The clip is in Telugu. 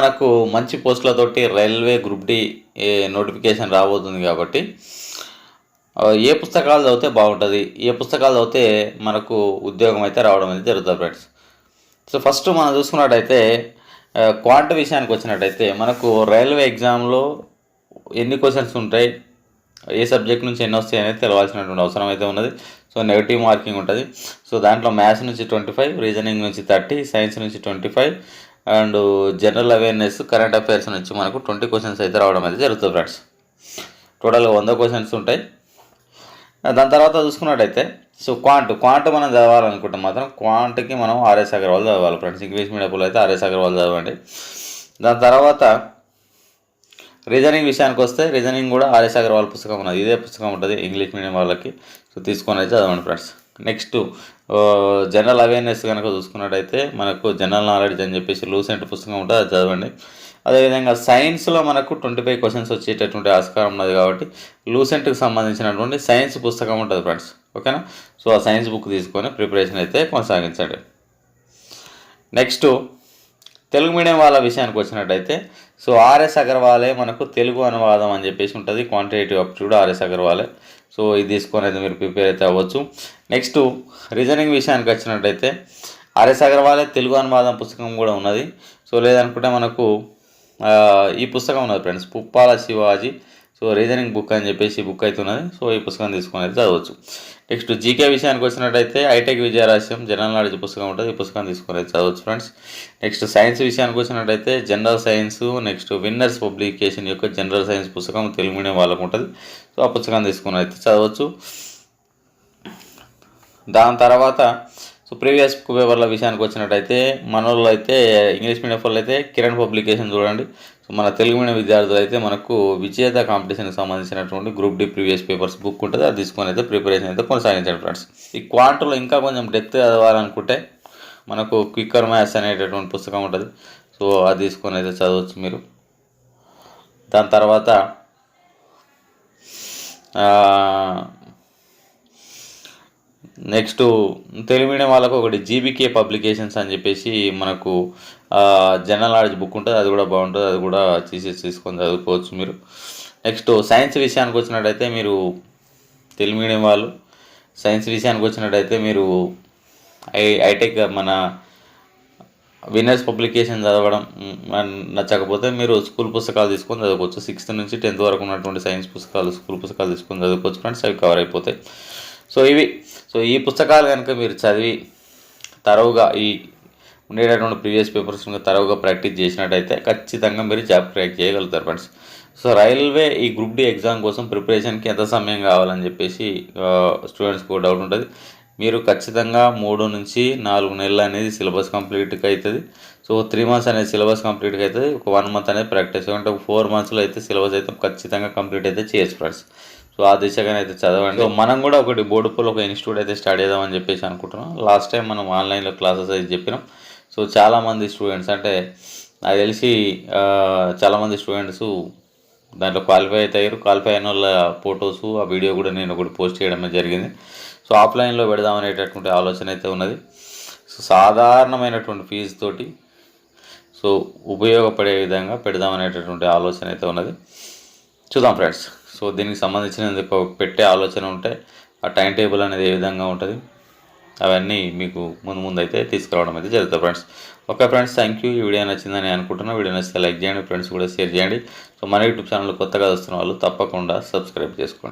మనకు మంచి పోస్టులతోటి రైల్వే గ్రూప్ డి నోటిఫికేషన్ రాబోతుంది కాబట్టి ఏ పుస్తకాలు చదివితే బాగుంటుంది ఏ పుస్తకాలు చదివితే మనకు ఉద్యోగం అయితే రావడం అనేది జరుగుతుంది ఫ్రెండ్స్. సో ఫస్ట్ మనం చూసుకున్నట్టయితే ఆ, క్వాంట్ విషయానికి వచ్చినట్టయితే మనకు రైల్వే ఎగ్జామ్లో ఎన్ని క్వశ్చన్స్ ఉంటాయి ఏ సబ్జెక్ట్ నుంచి ఎన్ని వస్తాయి అనేది తెలవాల్సినటువంటి అవసరం అయితే ఉన్నది. సో నెగిటివ్ మార్కింగ్ ఉంటుంది. సో దాంట్లో మ్యాథ్స్ నుంచి ట్వంటీ ఫైవ్ రీజనింగ్ నుంచి థర్టీ సైన్స్ నుంచి twenty five and general awareness current affairs నుంచి మనకు ట్వంటీ క్వశ్చన్స్ అయితే రావడం అయితే జరుగుతుంది ఫ్రెండ్స్. టోటల్గా వంద క్వశ్చన్స్ ఉంటాయి. దాని తర్వాత చూసుకున్నట్టయితే సో క్వాంట్ క్వాంట్ మనం చదవాలనుకుంటే మాత్రం క్వాంట్కి మనం ఆర్ఎస్ అగర్వాల్ చదవాలి ఫ్రెండ్స్. ఇంగ్లీష్ మీడియంలో అయితే ఆర్ఎస్ అగర్వాల్ చదవండి. దాని తర్వాత రీజనింగ్ విషయానికి వస్తే రీజనింగ్ కూడా ఆర్ఎస్ అగర్వాల్ పుస్తకం ఉన్నది. ఇదే పుస్తకం ఉంటుంది ఇంగ్లీష్ మీడియం వాళ్ళకి. సో తీసుకొని అయితే చదవండి ఫ్రెండ్స్. నెక్స్ట్ జనరల్ అవేర్నెస్ కనుక చూసుకున్నట్టయితే మనకు జనరల్ నాలెడ్జ్ అని చెప్పేసి లూసెంట్ పుస్తకం ఉంటుంది అది చదవండి. అదేవిధంగా సైన్స్లో మనకు ట్వంటీ ఫైవ్ క్వశ్చన్స్ వచ్చేటటువంటి ఆస్కారం ఉన్నది కాబట్టి లూసెంట్కి సంబంధించినటువంటి సైన్స్ పుస్తకం ఉంటుంది ఫ్రెండ్స్. ఓకేనా? సో ఆ సైన్స్ బుక్ తీసుకొని ప్రిపరేషన్ అయితే కొనసాగించండి. నెక్స్ట్ తెలుగు మీడియం వాళ్ళ విషయానికి వచ్చినట్టయితే సో ఆర్ఎస్ అగర్వాలే మనకు తెలుగు అనువాదం అని చెప్పేసి ఉంటుంది. క్వాంటిటేటివ్ అప్టిట్యూడ్ ఆర్ఎస్ అగర్వాలే. సో ఇది తీసుకొని అయితే మీరు ప్రిపేర్ అయితే అవ్వచ్చు. నెక్స్ట్ రీజనింగ్ విషయానికి వచ్చినట్టయితే ఆర్ఎస్ అగర్వాలే తెలుగు అనువాదం పుస్తకం కూడా ఉన్నది. సో లేదనుకుంటే మనకు ఈ పుస్తకం ఉన్నది friends Puppala Shivaji so reasoning book అని చెప్పేసి బుక్ అయితే ఉన్నది సో ఈ పుస్తకం తీసుకుని అయితే చదవచ్చు. నెక్స్ట్ జీకే విషయానికి వచ్చినట్టయితే ఐటెక్ విజయరాశ్యం జనరల్ నాలెడ్జ్ పుస్తకం ఉంటుంది. ఈ పుస్తకం తీసుకుని అయితే చదవచ్చు ఫ్రెండ్స్. నెక్స్ట్ సైన్స్ విషయానికి వచ్చినట్టయితే general science next winners publication యొక్క జనరల్ సైన్స్ పుస్తకం తెలుగు మీడియం వాళ్ళకు ఉంటుంది. సో ఆ పుస్తకం తీసుకుని అయితే చదవచ్చు. దాని తర్వాత సో ప్రీవియస్ పేపర్ల విషయానికి వచ్చినట్టయితే మన వాళ్ళు అయితే ఇంగ్లీష్ మీడియం వాళ్ళు అయితే కిరణ్ పబ్లికేషన్ చూడండి. సో మన తెలుగు మీడియం విద్యార్థులు అయితే మనకు విజేత కాంపిటీషన్కి సంబంధించినటువంటి group D previous papers book ఉంటుంది. అది తీసుకొని అయితే ప్రిపరేషన్ అయితే కొనసాగించండి ఫ్రెండ్స్ ఈ క్వాంట్లో ఇంకా కొంచెం డెప్త్ చదవాలనుకుంటే మనకు క్విక్కర్ మ్యాథ్స్ అనేటటువంటి పుస్తకం ఉంటుంది. సో అది తీసుకొని అయితే చదవచ్చు మీరు. దాని తర్వాత నెక్స్ట్ తెలుగు మీడియం వాళ్ళకు ఒకటి జీబీకే పబ్లికేషన్స్ అని చెప్పేసి మనకు జనరల్ నాలెడ్జ్ బుక్ ఉంటుంది అది కూడా బాగుంటుంది అది కూడా తీసేసి తీసుకొని చదువుకోవచ్చు మీరు. నెక్స్ట్ సైన్స్ విషయానికి వచ్చినట్టయితే మీరు తెలుగు మీడియం వాళ్ళు సైన్స్ విషయానికి వచ్చినట్టయితే మీరు ఐ ఐటెక్ మన విన్నర్స్ పబ్లికేషన్ చదవడం నచ్చకపోతే మీరు స్కూల్ పుస్తకాలు తీసుకొని చదువుకోవచ్చు. సిక్స్త్ నుంచి టెన్త్ వరకు ఉన్నటువంటి సైన్స్ పుస్తకాలు స్కూల్ పుస్తకాలు తీసుకొని చదువుకోవచ్చు. ఫ్రెండ్స్ అవి కవర్ అయిపోతాయి. సో ఇవి సో ఈ పుస్తకాలు కనుక మీరు చదివి తరవుగా ఈ ఉండేటటువంటి ప్రీవియస్ పేపర్స్ తరవుగా ప్రాక్టీస్ చేసినట్టయితే ఖచ్చితంగా మీరు జాబ్ క్రాక్ చేయగలుగుతారు ఫ్రెండ్స్. సో రైల్వే ఈ గ్రూప్ డి ఎగ్జామ్ కోసం ప్రిపరేషన్కి ఎంత సమయం కావాలని చెప్పేసి స్టూడెంట్స్కి డౌట్ ఉంటుంది. మీరు ఖచ్చితంగా మూడు నుంచి నాలుగు నెలలు అనేది సిలబస్ కంప్లీట్గా అవుతుంది. సో త్రీ మంత్స్ అనేది సిలబస్ కంప్లీట్గా అవుతుంది. ఒక వన్ మంత్ అనేది ప్రాక్టీస్ అంటే ఒక ఫోర్ మంత్స్లో అయితే సిలబస్ అయితే ఖచ్చితంగా కంప్లీట్ అయితే చేయొచ్చు ఫ్రెండ్స్. సో ఆ దిశగానే అయితే చదవండి. సో మనం కూడా ఒకటి బోర్డుపల్ ఒక ఇన్స్టిట్యూట్ అయితే స్టార్ట్ చేద్దామని చెప్పేసి అనుకుంటున్నాం. లాస్ట్ టైం మనం ఆన్లైన్లో క్లాసెస్ అయితే చెప్పినాం. సో చాలామంది స్టూడెంట్స్ అంటే నాకు తెలిసి చాలామంది స్టూడెంట్స్ దాంట్లో క్వాలిఫై అయితే అయ్యారు. క్వాలిఫై అయిన వాళ్ళ ఫొటోస్ ఆ వీడియో కూడా నేను ఒకటి పోస్ట్ చేయడమే జరిగింది. సో ఆఫ్లైన్లో పెడదాం అనేటటువంటి ఆలోచన అయితే ఉన్నది. సో సాధారణమైనటువంటి ఫీజు తోటి సో ఉపయోగపడే విధంగా పెడదాం అనేటటువంటి ఆలోచన అయితే ఉన్నది. చూద్దాం ఫ్రెండ్స్. సో దీనికి సంబంధించిన పెట్టే ఆలోచన ఉంటే ఆ టైం టేబుల్ అనేది ఏ విధంగా ఉంటుంది అవన్నీ మీకు ముందు ముందు అయితే తీసుకురావడం అయితే జరుగుతుంది friends. Okay friends thank you ఈ వీడియో నచ్చిందని అనుకుంటున్నా. వీడియో నచ్చితే లైక్ చేయండి ఫ్రెండ్స్ కూడా షేర్ చేయండి. సో మన యూట్యూబ్ ఛానల్ కొత్తగా వస్తున్న వాళ్ళు తప్పకుండా సబ్స్క్రైబ్ చేసుకోండి.